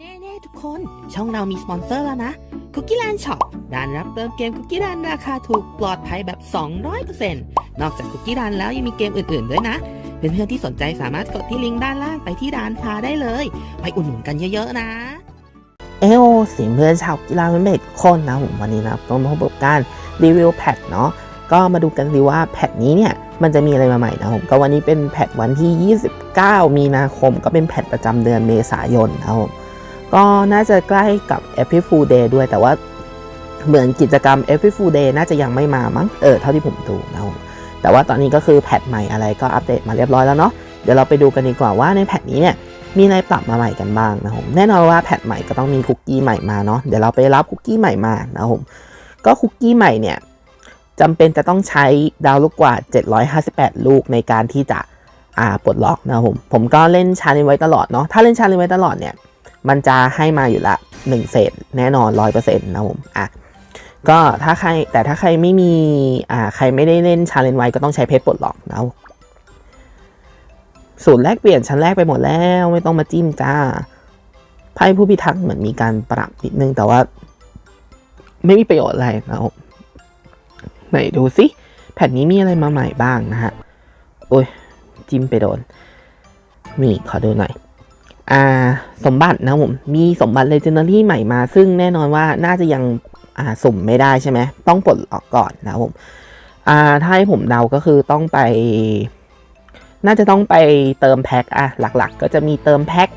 แน่ๆทุกคน ช่องเรามีสปอนเซอร์แล้วนะคุกกี้ a นช็อปร้านรับเติมเกมคุกกี้ a นราคาถูกปลอดภัยแบบ 200%นอกจากคุกกี้ a นแล้วยังมีเกมอื่นๆด้วยนะ เพื่อนๆที่สนใจสามารถกดที่ลิงก์ด้านล่างไปที่ร้านค้าได้เลย ไปอุดหนุนกันเยอะๆนะ เอโอสิเพื่อนชาวกีฬาเป็นเบสคนนะผมวันนี้นะครับต้องมาพบกับการรีวิวแพทเนาะก็มาดูกันดีว่าแพทนี้เนี่ยมันจะมีอะไรมาใหม่นะผมก็วันนี้เป็นแพทวันที่ 29 มีนาคม ก็เป็นแพทประจำเดือนเมษายนนะผม ก็น่าจะใกล้กับ April Fool Day ด้วยแต่ว่าเหมือนกิจกรรม April Fool Day น่าจะยังไม่มามั้งเออเท่าที่ผมดูนะครับผมแต่ว่าตอนนี้ก็คือแพทใหม่อะไรก็อัปเดตมาเรียบร้อยแล้วเนาะเดี๋ยวเราไปดูกันดีกว่าว่าในแพทนี้เนี่ยมีอะไรปรับมาใหม่กันบ้างนะครับผมแน่นอนว่าแพทใหม่ก็ต้องมีคุกกี้ใหม่มาเนาะเดี๋ยวเราไปรับคุกกี้ใหม่มานะครับผมก็คุกกี้ใหม่เนี่ยจำเป็นจะต้องใช้ดาวลูกกว่า 758 ลูกในการที่จะอ่าปลดล็อกนะครับผมผมก็เล่นชาเลนไว้ตลอดเนาะถ้าเล่นชาเลนไว้ตลอดเนี่ย มันจะให้มาอยู่ละ1เศษแน่นอน100%นะครับผมอะก็ถ้าใครแต่ถ้าใครไม่มีอ่าใครไม่ได้เล่นชาเลนไว้ก็ต้องใช้เพชรปลดล็อกนะสูตรแลกเปลี่ยนชั้นแรกไปหมดแล้วไม่ต้องมาจิ้มจ้าไพ่ผู้พิทักษ์เหมือนมีการปรับนิดนึงแต่ว่า ไม่มีประโยชน์อะไรนะครับไหนดูสิแผ่นนี้มีอะไรมาใหม่บ้างนะฮะ โอ้ย จิ้มไปโดน มีขอดูหน่อย อ่าสมบัตินะผมมีสมบัติเลเจนดารี่ใหม่มา ซึ่งแน่นอนว่าน่าจะยังอ่าสุ่มไม่ได้ใช่ไหมต้องปลดออกก่อนนะครับผมอ่าถ้าให้ผมเดาก็คือต้องไป น่าจะต้องไปเติมแพ็คอะหลักๆ ก็จะมีเติมแพ็ค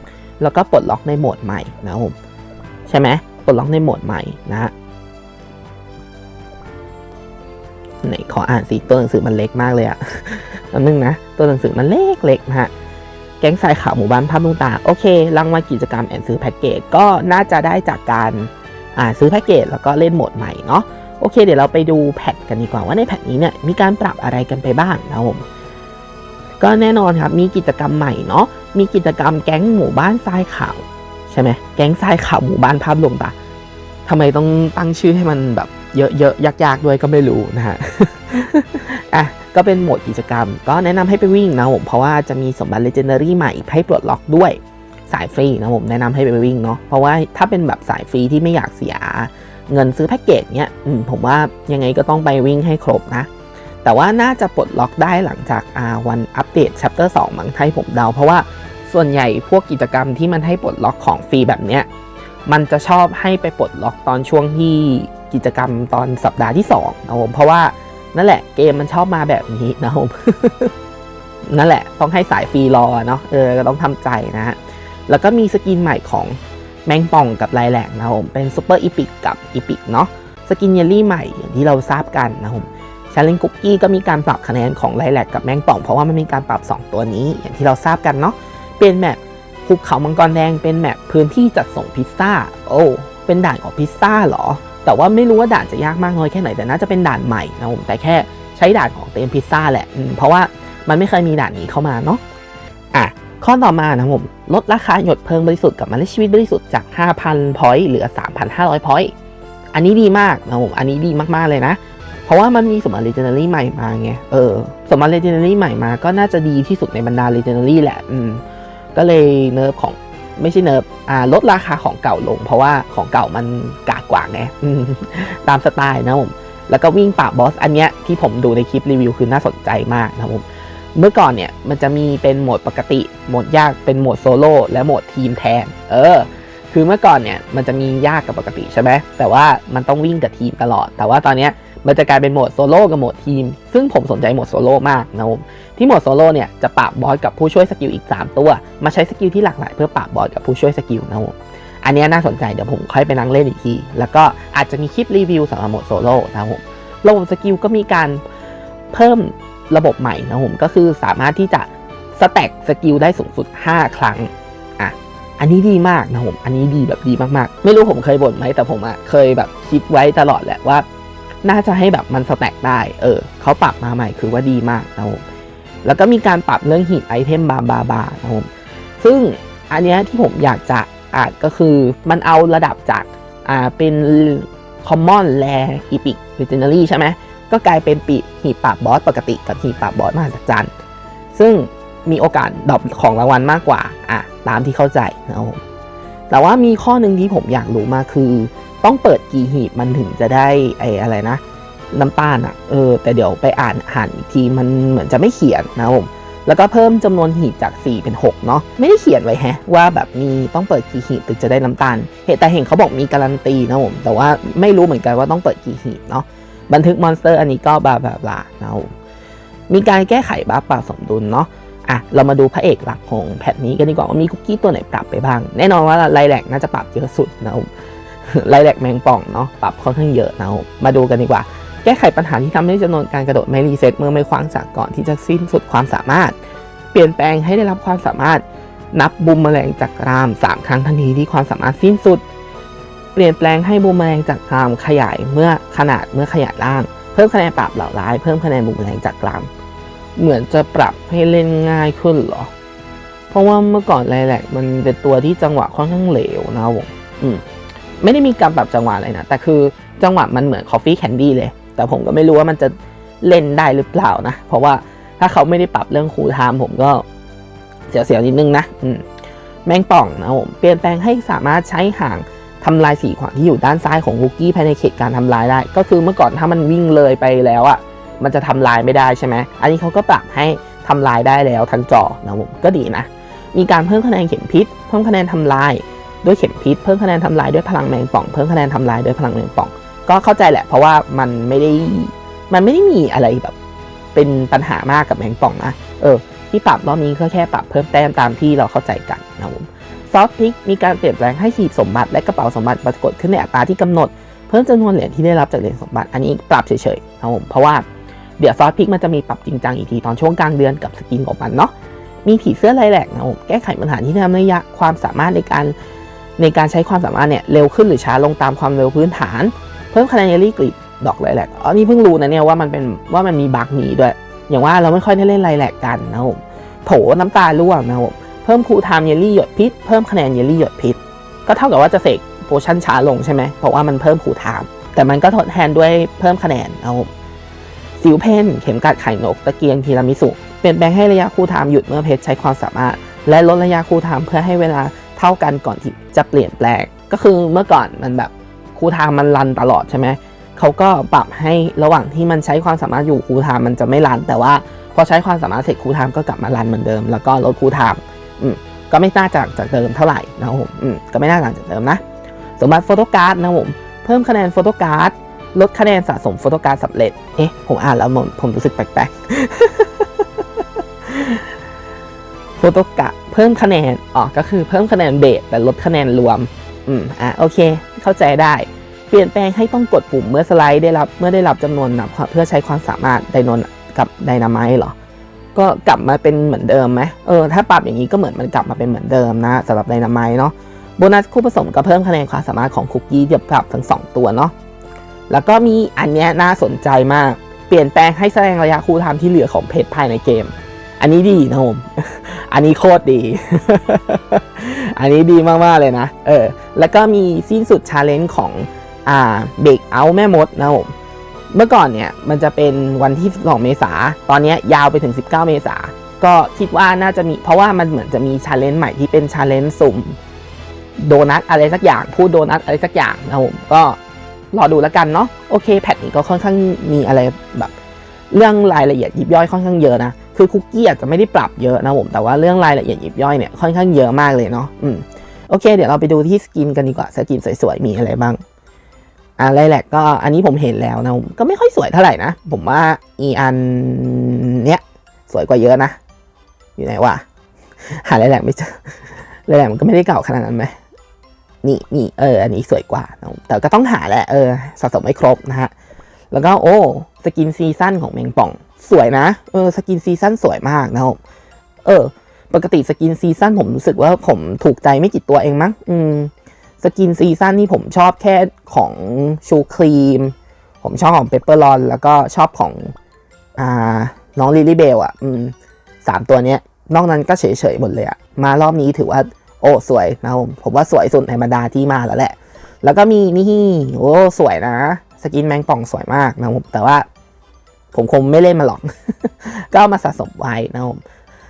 แล้วก็ปลดล็อกในโหมดใหม่นะครับผมใช่ไหมปลดล็อกในโหมดใหม่นะฮะไหนขออ่านสิตัวหนังสือมันเล็กมากเลยอะอันนึงนะ ตัวหนังสือมันเล็กๆนะฮะ ก๊งสายข่าวหมู่บ้านภาพลุงตาโอเค รางวัลกิจกรรมแอนซื้อแพ็กเกจก็น่าจะได้จากการอ่าซื้อแพ็กเกจแล้วก็เล่นโหมดใหม่เนาะโอเค เดี๋ยวเราไปดูแพทกันดีกว่าว่าในแพทนี้เนี่ยมีการปรับอะไรกันไปบ้างนะครับผมก็แน่นอนครับมีกิจกรรมใหม่เนาะมีกิจกรรมแก๊งหมู่บ้านทรายขาวใช่ไหมแก๊งทรายขาวหมู่บ้านภาพลวงตาทำไมต้องตั้งชื่อให้มันแบบเยอะๆยากๆด้วยก็ไม่รู้นะฮะอะ ก็เป็นโหมดกิจกรรม ก็แนะนำให้ไปวิ่งนะผมเพราะว่าจะมีสมบัติเลเจนดารี่ใหม่ให้ปลดล็อกด้วยสายฟรีนะผมแนะนำให้ไปวิ่งเนาะเพราะว่าถ้าเป็นแบบสายฟรีที่ไม่อยากเสียเงินซื้อแพ็กเกจเนี้ยผมว่ายังไงก็ต้องไปวิ่งให้ครบนะ แต่ว่าน่าจะปลดล็อกได้หลังจากาวันอัปเดต chapter 2มั้งถ้าให้ผมเดา เพราะว่าส่วนใหญ่พวกกิจกรรมที่มันให้ปลดล็อกของฟรีแบบเนี้ยมันจะชอบให้ไปปลดล็อกตอนช่วงที่กิจกรรมตอนสัปดาห์ที่2นะผมเพราะว่า นั่นแหละเกมมันชอบมาแบบนี้นะผมนั่นแหละต้องให้สายฟรีรอเนาะเออก็ต้องทำใจนะฮะแล้วก็มีสกินใหม่ของแมงป่องกับลายแหลกนะผมเป็นซูเปอร์อีพิกกับอีพิกเนาะสกินเยลลี่ใหม่อย่างที่เราทราบกันนะผมชาเลนคุกกี้ก็มีการปรับคะแนนของไลแลกกับแมงป่อง เพราะว่ามันมีการปรับ 2 ตัวนี้ อย่างที่เราทราบกันเนาะเป็นแมปภูเขามังกรแดงเป็นแมปพื้นที่จัดส่งพิซซ่าโอ้เป็นด่านของพิซซ่าเหรอ แต่ว่าไม่รู้ว่าด่านจะยากมากน้อยแค่ไหนแต่น่าจะเป็นด่านใหม่นะผมแต่แค่ใช้ด่านของเต็มพิซซ่าแหละเพราะว่ามันไม่เคยมีด่านนี้เข้ามาเนาะอะข้อต่อมานะผมลดราคาหยดเพลิงบริสุทธิ์กับมล็ดชีวิตบริสุทธิ์จาก 5,000 พอยต์เหลือ 3,500 พอยต์อันนี้ดีมากนะผมอันนี้ดีมากๆเลยนะ เพราะว่ามันมีสมบัติ legendary ใหม่มาไงเออสมบัติ legendary ใหม่มาก็น่าจะดีที่สุดในบรรดา legendary แหละอืมก็เลยเนิร์ฟของ ไม่ใช่เนิร์ฟอ่าลดราคาของเก่าลง เพราะว่าของเก่ามันกากกว่าไงตามสไตล์นะผมแล้วก็วิ่งป่าบอสอันเนี้ยที่ผมดูในคลิปรีวิวคือน่าสนใจมากนะผมเมื่อก่อนเนี่ยมันจะมีเป็นโหมดปกติโหมดยากเป็นโหมดโซโล่และโหมดทีมแทน เออ คือเมื่อก่อนเนี่ยมันจะมียากกับปกติใช่ไหมแต่ว่ามันต้องวิ่งกับทีมตลอด แต่ว่าตอนเนี้ย มันจะกลายเป็นโหมดโซโล่กับโหมดทีม ซึ่งผมสนใจโหมดโซโล่มากนะผมที่โหมดโซโล่เนี่ยจะปราบบอสกับผู้ช่วยสกิลอีก 3 ตัว มาใช้สกิลที่หลากหลายเพื่อปราบบอสกับผู้ช่วยสกิลนะผมอันนี้น่าสนใจเดี๋ยวผมค่อยไปนั่งเล่นอีกที แล้วก็อาจจะมีคลิปรีวิวสำหรับโหมดโซโล่นะครับผมระบบสกิลก็มีการเพิ่มระบบใหม่นะผมก็คือสามารถที่จะสแต็กสกิลได้สูงสุด 5 ครั้งอะอันนี้ดีมากนะผมอันนี้ดีแบบดีมากๆ ไม่รู้ผมเคยบ่นไหมแต่ผมอะเคยแบบคิดไว้ตลอดแหละว่า น่าจะให้แบบมันสแต็กได้ เออเขาปรับมาใหม่คือว่าดีมากนะผมแล้วก็มีการปรับเรื่องหีบไอเทมบาบาบานะผมซึ่งอันเนี้ยที่ผมอยากจะอ่านก็คือมันเอาระดับจากอ่าเป็น common rare epic legendary ใช่ไหมก็กลายเป็นปีหีบปราบบอสปกติกับหีบปราบบอสมหัศจรรย์ซึ่งมีโอกาสดรอปของรางวัลมากกว่าอะตามที่เข้าใจนะครับผมแต่ว่ามีข้อหนึ่งที่ผมอยากรู้มากคือ ต้องเปิดกี่หีบมันถึงจะได้ไอ้อะไรนะ น้ำตาลอะ่ะเออแต่เดี๋ยวไปอ่านอ่านอีกทีมันเหมือนจะไม่เขียนนะผมแล้วก็เพิ่มจำนวนหีบจาก 4 เป็น 6 เนาะไม่ได้เขียนไว้แฮะ ว่าแบบมีต้องเปิดกี่หีบถึงจะได้น้ำตาล เหตุแต่เห็นเขาบอกมีการันตีนะผมแต่ว่าไม่รู้เหมือนกันว่าต้องเปิดกี่หีบเนาะบันทึกมอนสเตอร์อันนี้ก็บาบาบลานะผมมีการแก้ไขบัฟปรับสมดุลเนาะอะเรามาดูพระเอกหลักของแพทนี้กันดีกว่าว่ามีคุกกี้ตัวไหนปรับไปบ้าง แน่นอนว่าไลแลกน่าจะปรับเยอะสุดนะผม ไลแหลกแมงป่องเนาะปรับค่อนข้างเยอะนะมาดูกันดีกว่า แก้ไขปัญหาที่ทำให้จำนวนการกระโดดไม่รีเซ็ตเมื่อไม่คว้างจากก่อนที่จะสิ้นสุดความสามารถ เปลี่ยนแปลงให้ได้รับความสามารถนับบูมแมลงจากกราม 3 ครั้งทันทีที่ความสามารถสิ้นสุด เปลี่ยนแปลงให้บูมแมลงจากกรามขยายเมื่อขนาดเมื่อขยายร่าง เพิ่มคะแนนปรับเหล่าร้าย เพิ่มคะแนนบูมแมลงจากกราม เหมือนจะปรับให้เล่นง่ายขึ้นหรอ เพราะว่าเมื่อก่อนไลแลกมันเป็นตัวที่จังหวะค่อนข้างเหลวนะผมอืม ไม่ได้มีการปรับจังหวะอะไรนะ แต่คือจังหวะมันเหมือน Coffee Candy เลย แต่ผมก็ไม่รู้ว่ามันจะเล่นได้หรือเปล่านะ เพราะว่าถ้าเขาไม่ได้ปรับเรื่องคูลไทม์ผมก็เสียวๆนิดนึงนะอืมแมงป่องนะผมเปลี่ยนแปลงให้สามารถใช้ห่างทำลายสีขวางที่อยู่ด้านซ้ายของคุกกี้ภายในเขตการทำลายได้ ก็คือเมื่อก่อนถ้ามันวิ่งเลยไปแล้วอะ่ะมันจะทำลายไม่ได้ใช่ไหมอันนี้เขาก็ปรับให้ทำลายได้แล้วทั้งจอนะผมก็ดีนะ มีการเพิ่มคะแนนเข็มพิษ เพิ่มคะแนนทำลาย ด้วยเข็มพิษเพิ่มคะแนนทำลายด้วยพลังแมงป่อง เพิ่มคะแนนทำลายด้วยพลังแมงป่อง ก็เข้าใจแหละ เพราะว่ามันไม่ได้มันไม่ได้มีอะไรแบบ เป็นปัญหามากกับแมงป่องนะเออ ที่ปรับรอบนี้ก็แค่ปรับเพิ่มแต้มตามที่เราเข้าใจกันนะผมซอฟต์พิกมีการเปลี่ยนแปลงให้หีบสมบัติและกระเป๋าสมบัติปรากฏขึ้นในอัตราที่กำหนดเพิ่มจำนวนเหรียญที่ได้รับจากเหรียญสมบัติอันนี้ปรับเฉยๆนะผมเพราะว่าเดี๋ยวซอฟต์พิกมันจะมีปรับจริงจังอีกทีตอนช่วงกลางเดือนกับสกินของมันเนาะมีผีเสื้อลายแหลกนะผมแก้ไขปัญหาที่ทำให้ยะความสามารถในการ ในการใช้ความสามารถเนี่ยเร็วขึ้นหรือช้าลงตามความเร็วพื้นฐาน เพิ่มคะแนนเยลลี่กริดดอกไลแหลกอ๋อนี่เพิ่งรู้นะเนี่ยว่ามันเป็นว่ามันมีบั๊กนี้ด้วย อย่างว่าเราไม่ค่อยได้เล่นไลแหลกกันนะผมโถน้ำตาร่วงนะผมเพิ่มคูลไทม์เยลลี่หยดพิษเพิ่มคะแนนเยลลี่หยดพิษก็เท่ากับว่าจะเสกโพชั่นช้าลงใช่ไหมเพราะว่ามันเพิ่มคูลไทม์แต่มันก็ทดแทนด้วยเพิ่มคะแนนนะผมสิวเพนเข็มกัดไข่นกตะเกียงทีรามิสุเปลี่ยนแปลงให้ระยะคูลไทม์หยุดเมื่อเพชรใช้ความสามารถ และลดระยะคูลไทม์เพื่อให้เวลา ท่ากันก่อนที่จะเปลี่ยนแปลง ก็คือเมื่อก่อนมันแบบคูลไทม์มันรันตลอดใช่ไหมเขาก็ปรับให้ระหว่างที่มันใช้ความสามารถอยู่คูลไทม์มันจะไม่รัน แต่ว่าพอใช้ความสามารถเสร็จคูลไทม์ก็กลับมารันเหมือนเดิม แล้วก็ลดคูลไทม์อืมก็ไม่น่าจะจากเดิมเท่าไหร่นะครับผมอืมก็ไม่น่าต่างจากเดิมนะ สมบัติโฟโต้การ์ดนะครับผมเพิ่มคะแนนโฟโต้การ์ดลดคะแนนสะสมโฟโต้การ์ดสำเร็จเอ๊ะผมอ่านแล้วผมผมรู้สึกแปลกๆโฟโต้การ์ด เพิ่มคะแนนอ๋อก็คือเพิ่มคะแนนเบสแต่ลดคะแนนรวม อืมอะโอเค เข้าใจได้ เปลี่ยนแปลงให้ต้องกดปุ่มเมื่อสไลด์ได้รับเมื่อได้รับจำนวนนับเพื่อใช้ความสามารถไดโนนกับไดนามต์เหรอ ก็กลับมาเป็นเหมือนเดิมไหมเออถ้าปรับอย่างนี้ก็เหมือนมันกลับมาเป็นเหมือนเดิมนะสำหรับไดนามต์เนาะโบนัสคู่ผสมก็เพิ่มคะแนนความสามารถของคุกกี้เดียบปรับทั้ง 2 ตัวเนาะแล้วก็มีอันเนี้ยน่าสนใจมาก เปลี่ยนแปลงให้แสดงระยะคูลไทม์ที่เหลือของเพจภายในเกม อันนี้ดีนะผม อันนี้โคตรดี อันนี้ดีมาก ๆ เลยนะ เออ แล้วก็มีสิ้นสุดชาเลนจ์ของอ่าเบรกเอาแม่มดนะผม เมื่อก่อนเนี่ย มันจะเป็นวันที่ 2 เมษา ตอนนี้ยยาวไปถึง 19 เมษา ก็คิดว่าน่าจะมี เพราะว่ามันเหมือนจะมีชาเลนจ์ใหม่ที่เป็นชาเลนจ์สุ่มโดนัทอะไรสักอย่าง พูดโดนัทอะไรสักอย่างนะผมก็รอดูแล้วกันเนาะโอเคแพทนี้ก็ค่อนข้างมีอะไรแบบ เรื่องรายละเอียดยิบย่อยค่อนข้างเยอะนะ คือคุกกี้อาจจะไม่ได้ปรับเยอะนะผม แต่ว่าเรื่องรายละเอียดยิบย่อยเนี่ยค่อนข้างเยอะมากเลยเนาะอืมโอเค เดี๋ยวเราไปดูที่สกินกันดีกว่าสกินสวยๆมีอะไรบ้างอะไรแหละก็อันนี้ผมเห็นแล้วนะผมก็ไม่ค่อยสวยเท่าไหร่นะ ผมว่าอีอันเนี้ยสวยกว่าเยอะนะ อยู่ไหนวะหาไรแหละไม่เจอไรแหละมันก็ไม่ได้เก่าขนาดนั้นไหมนี่นี่เออ อันนี้สวยกว่านะแต่ก็ต้องหาแหละเออสะสมไม่ครบนะฮะแล้วก็โอ้สกินซีซั่นของแมงป่อง สวยนะ เออสกินซีซั่นสวยมากนะครับเออ ปกติสกินซีซั่นผมรู้สึกว่าผมถูกใจไม่กี่ตัวเองมั้งอืมสกินซีซั่นนี่ผมชอบแค่ของชูครีม ผมชอบของเปปเปอร์ลอน แล้วก็ชอบของอ่าน้องลิลี่เบลอะ อืมสามตัวเนี้ย นอกนั้นก็เฉยๆหมดเลยอะ มารอบนี้ถือว่า โอ้ สวยนะครับผมผมว่าสวยสุดในบรรดาที่มาแล้วแหละ แล้วก็มีนี่โอ้ สวยนะ สกินแมงป่องสวยมากนะครับผมแต่ว่า ผมคงไม่เล่นมาหรอก ก็เอามาสะสมไว้นะผม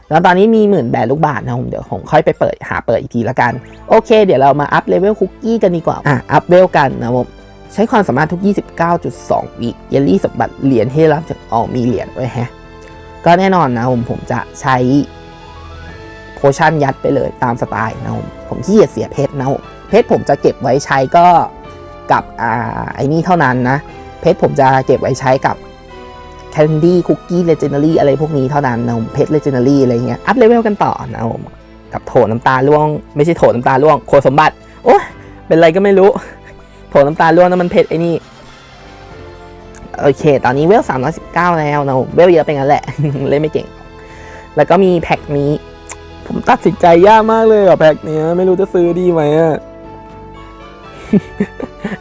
แล้วตอนนี้มีหมื่นแบตลูกบาทนะผมเดี๋ยวผมค่อยไปเปิดหาเปิดอีกทีละกัน โอเค เดี๋ยวเรามาอัพเลเวลคุกกี้กันดีกว่า อะ อัพเวลกันนะผมใช้ความสามารถทุก 29.2 วิเยลลี่สมบัติเหรียญที่รับจากอ๋อมีเหรียญไว้ฮะ ก็แน่นอนนะผมผมจะใช้โพชั่นยัดไปเลยตามสไตล์นะผมผมขี้เกียจเสียเพชรนะผมเพชรผมจะเก็บไว้ใช้ก็กับอ่าไอ้นี่เท่านั้นนะ เพชรผมจะเก็บไว้ใช้กับ แคนดี้คุกกี้เลเจนดารี่อะไรพวกนี้เท่านั้นนะผมเพชรเลเจนดารี่อะไรเงี้ยอัพเลเวลกันต่อนะผมกับโถน้ำตาล่วง ไม่ใช่โถน้ำตาล่วงโคสมบัติโอ้เป็นไรก็ไม่รู้ โถน้ำตาล่วงนั่นมันเพชรไอ้นี่โอเค ตอนนี้เวล319แล้วนะผมเวลเยอะไปงั้นแหละ เล่นไม่เก่ง แล้วก็มีแพ็คนี้ ผมตัดสินใจยากมากเลยกับแพ็คเนี้ย ไม่รู้จะซื้อดีไหมอะ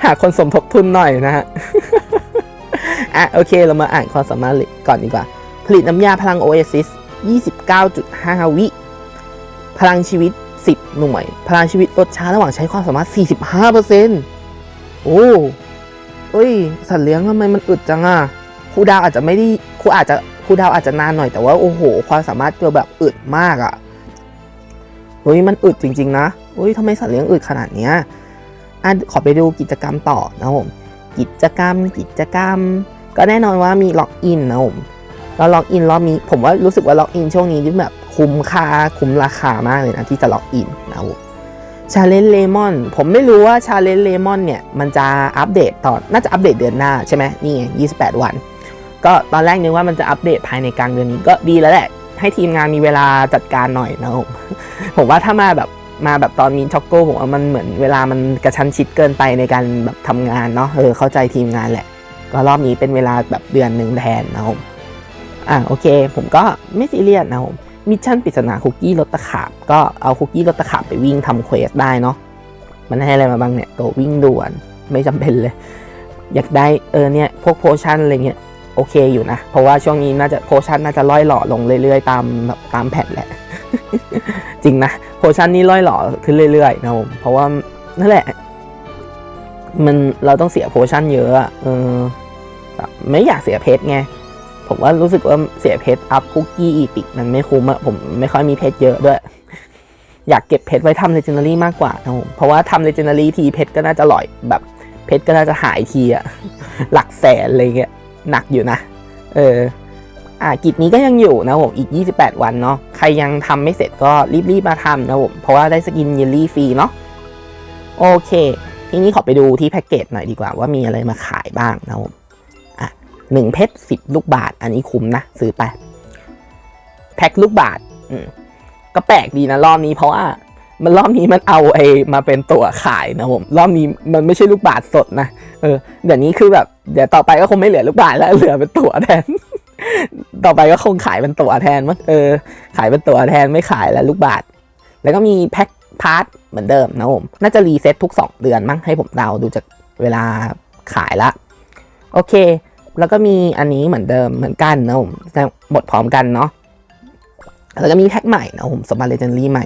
หาคนสมทบทุนหน่อยนะฮะ อะโอเคเรามาอ่านความสามารถก่อนดีกว่า ผลิตน้ำยาพลังโอเอซิส29.5 วิ พลังชีวิต 10 หน่วย พลังชีวิตลดช้าระหว่างใช้ความสามารถ 45%โอ้เอ้ย สัตว์เลี้ยงทำไมมันอึดจังอะครูดาวอาจจะไม่ได้ครูอาจจะครูดาวอาจจะนานหน่อยแต่ว่าโอ้โห ความสามารถเจอแบบอึดมากอะเฮ้ยมันอึดจริง ๆ นะเฮ้ยทำไมสัตว์เลี้ยงอึดขนาดเนี้ยอะขอไปดูกิจกรรมต่อนะครับผมกิจกรรมกิจกรรม ก็แน่นอนว่ามีล็อกอินนะผมแล้วล็อกอินรอบนี้ผมว่ารู้สึกว่าล็อกอินช่วงนี้ที่แบบคุ้มค่าคุ้มราคามากเลยนะที่จะล็อกอินนะครับผมชาเลนจ์เลมอนผมไม่รู้ว่าชาเลนจ์เลมอนเนี่ย มันจะอัปเดตตอนน่าจะอัปเดตเดือนหน้าใช่ไหมนี่ไง28 วัน ก็ตอนแรกนึกว่ามันจะอัปเดตภายในกลางเดือนนี้ก็ดีแล้วแหละ ให้ทีมงานมีเวลาจัดการหน่อยนะผมผมว่าถ้ามาแบบมาแบบตอนมีช็อกโก้ผมว่ามันเหมือนเวลามันกระชั้นชิดเกินไปในการแบบทำงานเนาะเออเข้าใจทีมงานแหละ ก็รอบนี้เป็นเวลาแบบเดือนหนึ่งแทนนะผมอะโอเค ผมก็ไม่ซีเรียสนะผมมิชชั่นปริศนาคุกกี้รถตะขาบก็เอาคุกกี้รถตะขาบไปวิ่งทำเควสได้เนาะมันให้อะไรมาบ้างเนี่ยตัววิ่งด่วนไม่จำเป็นเลย อยากได้เออเนี่ยพวกโพชั่นอะไรเงี้ยโอเคอยู่นะ เพราะว่าช่วงนี้น่าจะโพชั่นน่าจะล่อยหล่อลงเรื่อยๆ ตามแบบตามแผ่นแหละ จริงนะโพชั่นนี้ล่อยหล่อขึ้นเรื่อยๆนะผมเพราะว่านั่นแหละ มันเราต้องเสียโพชั่นเยอะเออ ไม่อยากเสียเพชรไง ผมว่ารู้สึกว่าเสียเพชรอัพคุกกี้อีพิกมันไม่คุ้มอะผมไม่ค่อยมีเพชรเยอะด้วย อยากเก็บเพชรไว้ทำเลเจนดารี่มากกว่านะผมเพราะว่าทำเลเจนดารี่ทีเพชรก็น่าจะหลอยแบบ เพชรก็น่าจะหายทีอะหลักแสนอะไรเงี้ยหนักอยู่นะ เอออ่ากิจนี้ก็ยังอยู่นะผมอีก 28 วันเนาะใครยังทำไม่เสร็จก็รีบๆมาทำนะผมเพราะว่าได้สกินเยลลี่ฟรีเนาะโอเค ทีนี้ขอไปดูที่แพ็กเกจหน่อยดีกว่าว่ามีอะไรมาขายบ้างนะผม อะหนึ่งเพชรสิบลูกบาท อันนี้คุ้มนะ ซื้อไปแพ็คลูกบาทก็แปลกดีนะ รอบนี้เพราะว่ามันรอบนี้มันเอาไอ้มาเป็นตัวขายนะผม รอบนี้มันไม่ใช่ลูกบาทสดนะเออเดี๋ยวนี้คือแบบ เดี๋ยวต่อไปก็คงไม่เหลือลูกบาทแล้วเหลือเป็นตัวแทน ต่อไปก็คงขายเป็นตัวแทนมั้งเออ ขายเป็นตัวแทนไม่ขายแล้วลูกบาท แล้วก็มีแพ็คพาร์ทเหมือนเดิมนะผมน่าจะรีเซ็ตทุก 2 เดือนมั้งให้ผมเดาดูจากเวลาขายละ โอเค แล้วก็มีอันนี้เหมือนเดิมเหมือนกันนะผมแต่หมดพร้อมกันเนาะแล้วก็มีแพ็คใหม่นะผมสมบัติเลเจนดารี่ใหม่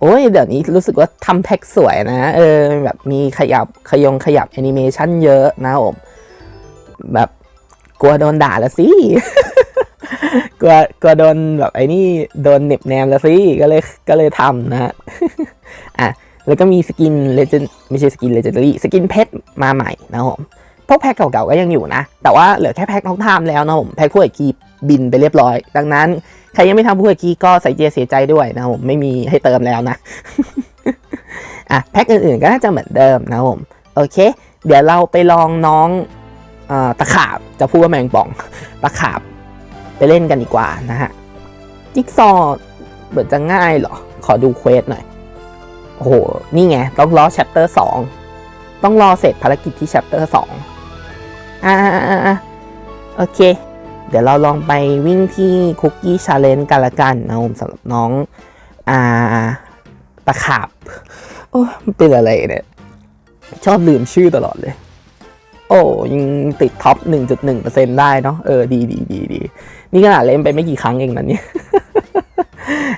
โอ้ยเดี๋ยวนี้รู้สึกว่าทำแพ็คสวยนะ เออ แบบมีขยับขยงขยับแอนิเมชันเยอะนะผมแบบกลัวโดนด่าละสิกลัวกลัวโดนแบบไอ้นี่โดนเน็บแนมล้วสิก็เลยก็เลยทำนะฮะอะแล้วก็มีสกินเลเจนไม่ใช่สกินเลเจนดารี่สกินเพชรมาใหม่นะผม พวกแพ็คเก่าๆก็ยังอยู่นะ แต่ว่าเหลือแค่แพ็คน้องทามแล้วนะผมแพ็คผู้เอกกีบินไปเรียบร้อย ดังนั้นใครยังไม่ทำผู้เอกกีก็ใส่เจเสียใจด้วยนะผมไม่มีให้เติมแล้วนะอะแพ็คอื่นๆก็น่าจะเหมือนเดิมนะผมโอเค เดี๋ยวเราไปลองน้องอตะขาบจะพูดว่าแมงป่องตะขาบไปเล่นกันดีกว่านะฮะจิ๊กซอว์เหมือนจะง่ายเหรอ ขอดูเควสหน่อยโอ้โห นี่ไง ต้องรอ c h ปเตอร์สองต้องรอเสร็จภารกิจที่ c h ปเตอร์สอง อ่าอ่าโอเค เดี๋ยวเราลองไปวิ่งที่คุกกี้ชาเลนจ์กันละกันนะผมสำหรับน้องอ่าตะขาบ โอ้เป็นอะไรเนี่ย ชอบลืมชื่อตลอดเลย โอ้ยังติดท็อป 1.1%ได้เนาะเออดีดีดีดีนี่ขนาดเล่นไปไม่กี่ครั้งเองนะเนี่ย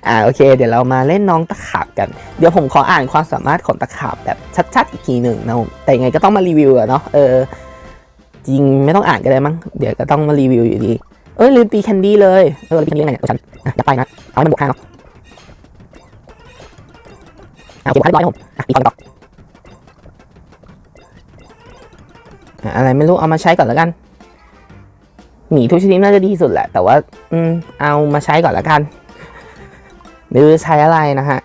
อ่าโอเค เดี๋ยวเรามาเล่นน้องตะขาบกัน เดี๋ยวผมขออ่านความสามารถของตะขาบแบบชัดๆอีกทีหนึ่งนะผมแต่ยังไงก็ต้องมารีวิวอะเนาะเออ จริงไม่ต้องอ่านก็ได้มั้ง เดี๋ยวก็ต้องมารีวิวอยู่ดี เอ้ยลืมตีแคนดี้เลย เออลืมตีแคนดี้ไงเนี่ยเออฉันอะจะไปนะ เอาให้มันบวกห้าเนาะเอาเก็บไว้เรียบร้อยนะผมอะตีต่อต่ออะอะไรไม่รู้เอามาใช้ก่อนแล้วกัน หมีทุกชนิดน่าจะดีสุดแหละ แต่ว่า อืม เอามาใช้ก่อนแล้วกันหรือใช้อะไรนะฮะ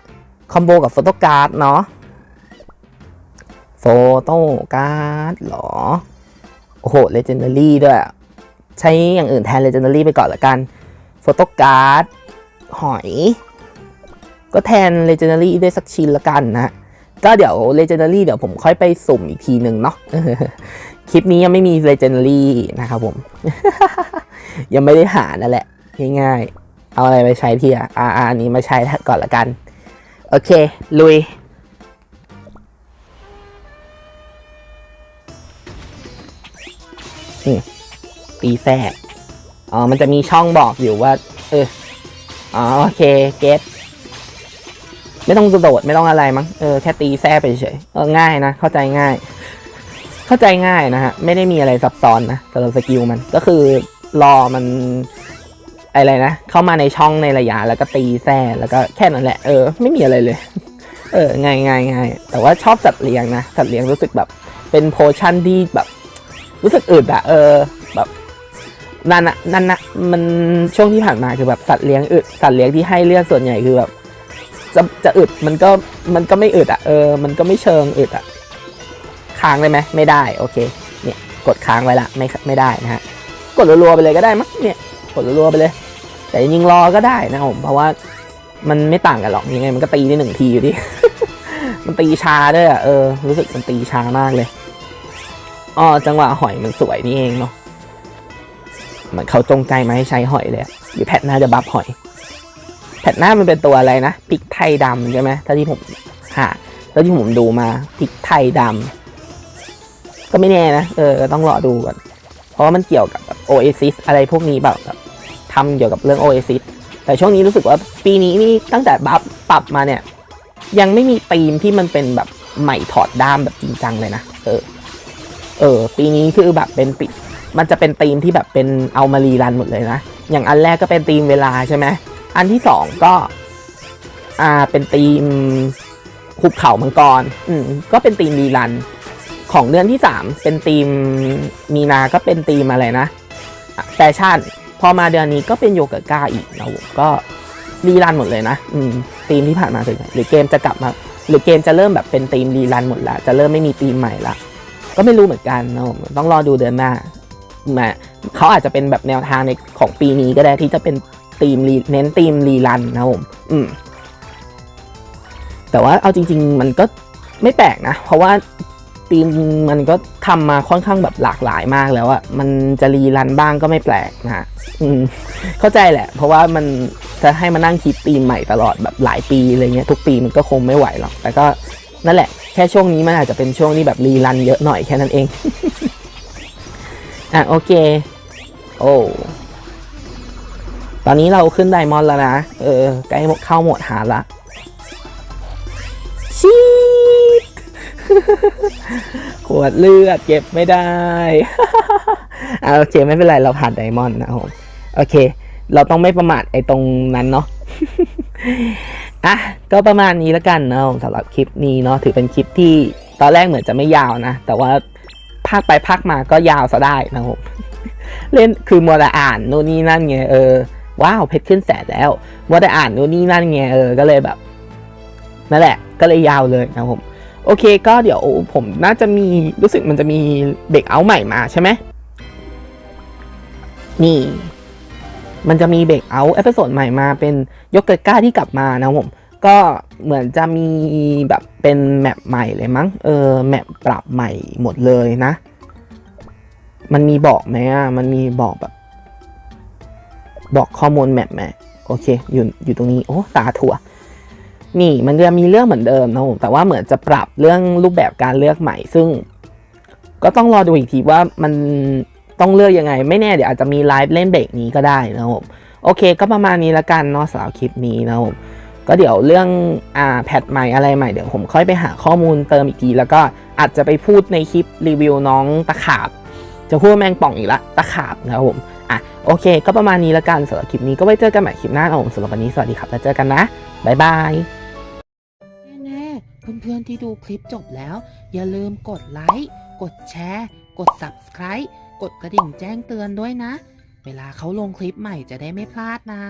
คอมโบกับโฟโต้การ์ดเนาะโฟโต้การ์ดหรอ โอ้โหเลเจนดารี่ด้วย ใช้อย่างอื่นแทนเลเจนดารี่ไปก่อนละกันโฟโต้การ์ดหอย ก็แทนเลเจนดารี่ด้วยสักชิ้นละกันนะ ก็เดี๋ยวเลเจนดารี่เดี๋ยวผมค่อยไปสุ่มอีกทีหนึ่งเนาะคลิปนี้ยังไม่มีเลเจนดารี่นะครับผม ยังไม่ได้หานั่นแหละ ง่ายๆ เอาอะไรไปใช้พี่อะอ่าอ่าอันนี้มาใช้ก่อนละกัน โอเค ลุย ตีแทรกอ๋อ มันจะมีช่องบอกอยู่ว่า เออ อ๋อ โอเค เก็ตไม่ต้องกระโดดไม่ต้องอะไรมั้ง เออ แค่ตีแทรกไปเฉย เออ ง่ายนะ เข้าใจง่าย เข้าใจง่ายนะฮะ ไม่ได้มีอะไรซับซ้อนนะสำหรับสกิลมัน ก็คือรอมัน อะไรนะ เข้ามาในช่องในระยะ แล้วก็ตีแทรกแล้วก็แค่นั้นแหละ เออ ไม่มีอะไรเลย เออ ง่ายง่ายง่ายแต่ว่าชอบสัตว์เลี้ยงนะ สัตว์เลี้ยงรู้สึกแบบ เป็นโพชั่นที่แบบ รู้สึกอึดอะเออ แบบนั่นอะนั่นนะมันช่วงที่ผ่านมาคือแบบสัตว์เลี้ยงอึดสัตว์เลี้ยงที่ให้เลือดส่วนใหญ่คือแบบจะจะอึดมันก็มันก็ไม่อึดอะเออ มันก็ไม่เชิงอึดอะค้างได้ไหมไม่ได้โอเค เนี่ยกดค้างไว้ละไม่ไม่ได้นะฮะกดรัวๆไปเลยก็ได้มั้งเนี่ยกดรัวๆไปเลย แต่จริงรอก็ได้นะผมเพราะว่ามันไม่ต่างกันหรอกยังไงมันก็ตีได้หนึ่งทีอยู่ดีมันตีช้าด้วยอะเออรู้สึกมันตีช้ามากเลย อ๋อจังหวะหอยมันสวยนี่เองเนาะเหมือนเขาจงใจมาให้ใช้หอยเลยอะหรือแพทหน้าจะบัฟหอย แพทหน้ามันเป็นตัวอะไรนะพริกไทยดำใช่ไหมถ้าที่ผมหาแล้วที่ผมดูมาพริกไทยดำก็ไม่แน่นะเออต้องรอดูก่อนเพราะว่ามันเกี่ยวกับโอเอซิสอะไรพวกนี้แบบทำเกี่ยวกับเรื่องโอเอซิสแต่ช่วงนี้รู้สึกว่าปีนี้นี่ตั้งแต่บัฟปรับมาเนี่ย ยังไม่มีธีมที่มันเป็นแบบใหม่ถอดด้ามแบบจริงจังเลยนะเออ เออปีนี้คือแบบเป็นปีมันจะเป็นธีมที่แบบเป็นเอามารีรันหมดเลยนะ อย่างอันแรกก็เป็นธีมเวลาใช่ไหมอันที่สองก็ อ่าเป็นธีมหุบเขามังกร อืมก็เป็นธีมรีรัน ของเดือนที่สามเป็นธีมมีนาก็เป็นธีมอะไรนะแฟชั่น พอมาเดือนนี้ก็เป็นโยเกิร์ตก้าอีกนะผมก็รีรันหมดเลยนะ อืมธีมที่ผ่านมาถึงหรือเกมจะกลับมา หรือเกมจะเริ่มแบบเป็นธีมรีรันหมดละจะเริ่มไม่มีธีมใหม่ละ ก็ไม่รู้เหมือนกันนะผมต้องรอดูเดือนหน้าแหมเขาอาจจะเป็นแบบแนวทางในของปีนี้ก็ได้ที่จะเป็นทีมรีเน้นทีมรีรันนะผมอืมแต่ว่าเอาจริง ๆ มันก็ไม่แปลกนะ เพราะว่าทีมมันก็ทำมาค่อนข้างแบบหลากหลายมากแล้วอะมันจะรีรันบ้างก็ไม่แปลกนะฮะอืมเข้าใจแหละ เพราะว่ามันจะให้มานั่งคิดทีมใหม่ตลอดแบบหลายปีอะไรเงี้ยทุกปีมันก็คงไม่ไหวหรอกแต่ก็นั่นแหละ แค่ช่วงนี้มันอาจจะเป็นช่วงที่แบบรีรันเยอะหน่อยแค่นั้นเอง อะโอเค โอ้ ตอนนี้เราขึ้นไดมอนด์แล้วนะ เออใกล้เข้าหมดหาละชีดขวดเลือดเก็บไม่ได้ อะโอเคไม่เป็นไรเราผ่านไดมอนด์นะครับผม โอเค เราต้องไม่ประมาทไอ้ตรงนั้นเนาะ อะก็ประมาณนี้แล้วกันเนาะสำหรับคลิปนี้เนาะถือเป็นคลิปที่ตอนแรกเหมือนจะไม่ยาวนะ แต่ว่าภาคไปภาคมาก็ยาวซะได้นะครับผมเล่นคือมัวแต่อ่านโน่นนี่นั่นไงเออว้าวเพชรขึ้นแสนแล้วมัวแต่อ่านโน่นนี่นั่นไงเออก็เลยแบบนั่นแหละ ก็เลยยาวเลยนะครับผมโอเคก็เดี๋ยวผมน่าจะมีรู้สึกมันจะมีเบรกเอาใหม่มาใช่ไหมนี่ มันจะมีเบรกเอาท์เอพิโซดใหม่มาเป็นยกเกิดก้าที่กลับมานะผมก็เหมือนจะมีแบบเป็นแมปใหม่เลยมั้งเออแมปปรับใหม่หมดเลยนะ มันมีบอกไหมอะมันมีบอกแบบ บอกข้อมูลแมปไหมโอเคอยู่อยู่ตรงนี้โอ้ตาถั่วนี่มันจะมีเรื่องเหมือนเดิมนะผมแต่ว่าเหมือนจะปรับเรื่องรูปแบบการเลือกใหม่ ซึ่ง ก็ต้องรอดูอีกทีว่ามัน ต้องเลือกยังไง ไม่แน่เดี๋ยวอาจจะมีไลฟ์เล่นเบรกนี้ก็ได้นะครับโอเค ก็ประมาณนี้ละกันเนาะสำหรับคลิปนี้นะครับก็เดี๋ยวเรื่องอ่าแพทใหม่อะไรใหม่เดี๋ยวผมค่อยไปหาข้อมูลเติมอีกที แล้วก็อาจจะไปพูดในคลิปรีวิวน้องตะขาบ จะพูดแมงป่องอีกละตะขาบนะครับอะโอเค ก็ประมาณนี้ละกันสำหรับคลิปนี้ก็ไว้เจอกันใหม่คลิปหน้าครับผมสำหรับวันนี้สวัสดีครับแล้วเจอกันนะบ๊ายบายแน่ๆเพื่อนๆที่ดูคลิปจบแล้ว อย่าลืมกดไลค์กดแชร์ กด subscribe กดกระดิ่งแจ้งเตือนด้วยนะ เวลาเขาลงคลิปใหม่จะได้ไม่พลาดนะ